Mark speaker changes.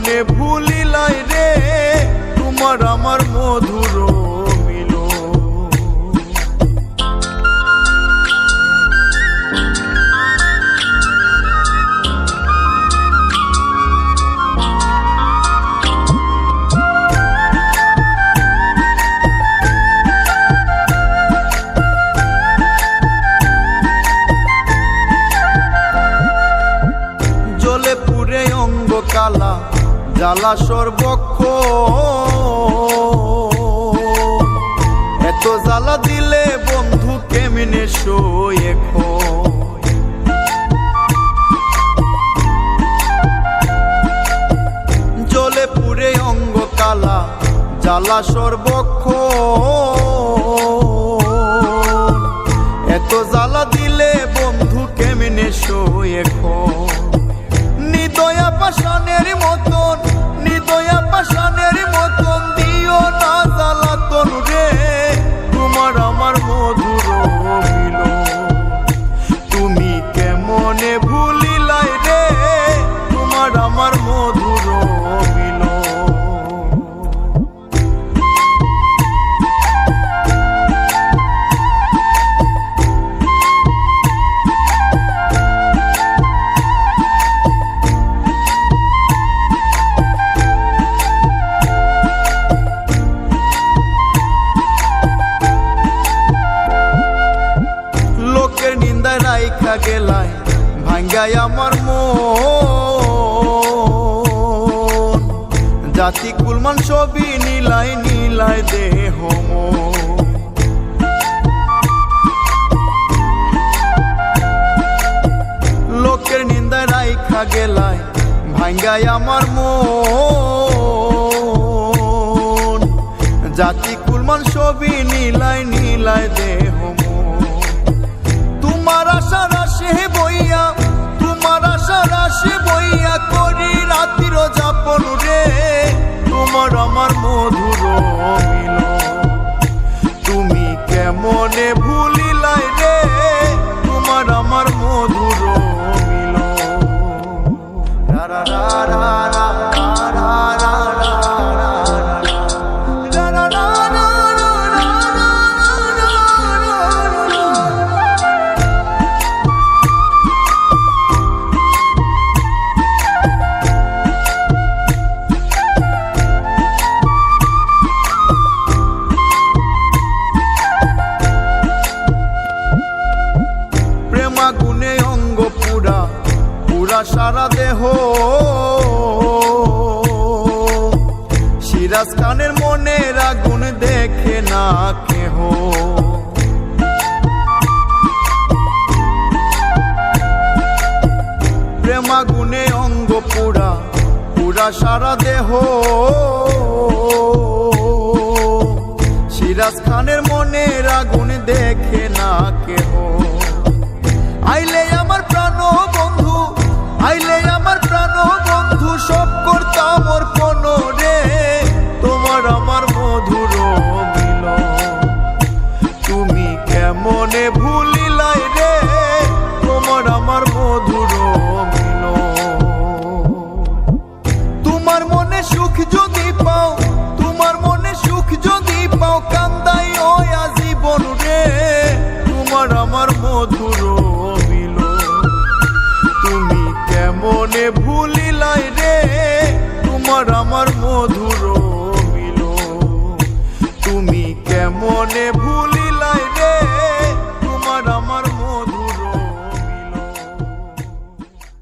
Speaker 1: মনে ভুলিলাই রে তোমার আমার মধুর কালা জ্বালা সর্বক্ষ। এত জ্বালা দিলে বন্ধু কেমনে শোয়ে জলে পুরে অঙ্গ কালা, জ্বালা সর্বক্ষ। এত জ্বালা দিলে বন্ধু কেমনে শোয়ে এখন? জায়গায় আমার মন। জাতি কুলমান সবই নীলাই নীলাই দেহ মন। লোকের নিন্দা রাইখা গেলাই ভাঙ্গাই আমার মন। জাতি কুলমান ছবি নীলাই নীলাই দেহ তোমার আশা রাশি আমার মধুর সারা দেহ। সিরাজ খানের মনের আগুন দেখে না কেহ। মনে ভুল